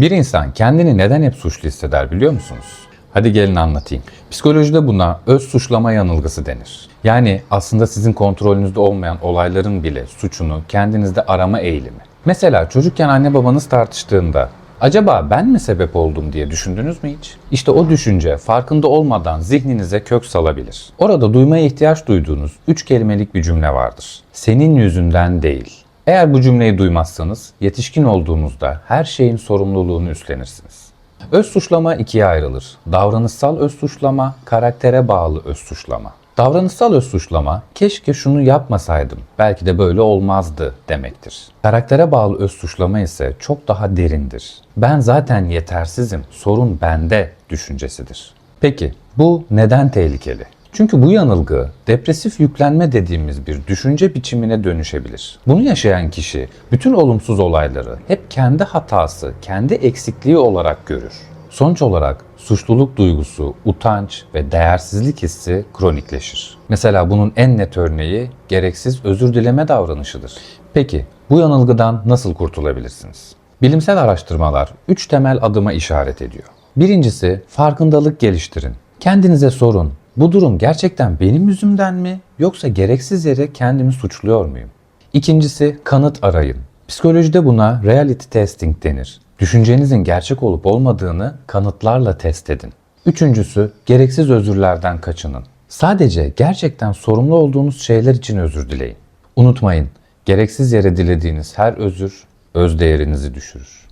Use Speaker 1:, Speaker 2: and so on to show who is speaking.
Speaker 1: Bir insan kendini neden hep suçlu hisseder biliyor musunuz? Hadi gelin anlatayım. Psikolojide buna öz suçlama yanılgısı denir. Yani aslında sizin kontrolünüzde olmayan olayların bile suçunu kendinizde arama eğilimi. Mesela çocukken anne babanız tartıştığında acaba ben mi sebep oldum diye düşündünüz mü hiç? İşte o düşünce farkında olmadan zihninize kök salabilir. Orada duymaya ihtiyaç duyduğunuz üç kelimelik bir cümle vardır. Senin yüzünden değil. Eğer bu cümleyi duymazsanız yetişkin olduğunuzda her şeyin sorumluluğunu üstlenirsiniz. Öz suçlama ikiye ayrılır. Davranışsal öz suçlama, karaktere bağlı öz suçlama. Davranışsal öz suçlama, keşke şunu yapmasaydım, belki de böyle olmazdı demektir. Karaktere bağlı öz suçlama ise çok daha derindir. Ben zaten yetersizim, sorun bende düşüncesidir. Peki bu neden tehlikeli? Çünkü bu yanılgı depresif yüklenme dediğimiz bir düşünce biçimine dönüşebilir. Bunu yaşayan kişi bütün olumsuz olayları hep kendi hatası, kendi eksikliği olarak görür. Sonuç olarak suçluluk duygusu, utanç ve değersizlik hissi kronikleşir. Mesela bunun en net örneği gereksiz özür dileme davranışıdır. Peki bu yanılgıdan nasıl kurtulabilirsiniz? Bilimsel araştırmalar 3 temel adıma işaret ediyor. Birincisi farkındalık geliştirin. Kendinize sorun. Bu durum gerçekten benim yüzümden mi yoksa gereksiz yere kendimi suçluyor muyum? İkincisi kanıt arayın. Psikolojide buna reality testing denir. Düşüncenizin gerçek olup olmadığını kanıtlarla test edin. Üçüncüsü gereksiz özürlerden kaçının. Sadece gerçekten sorumlu olduğunuz şeyler için özür dileyin. Unutmayın, gereksiz yere dilediğiniz her özür öz değerinizi düşürür.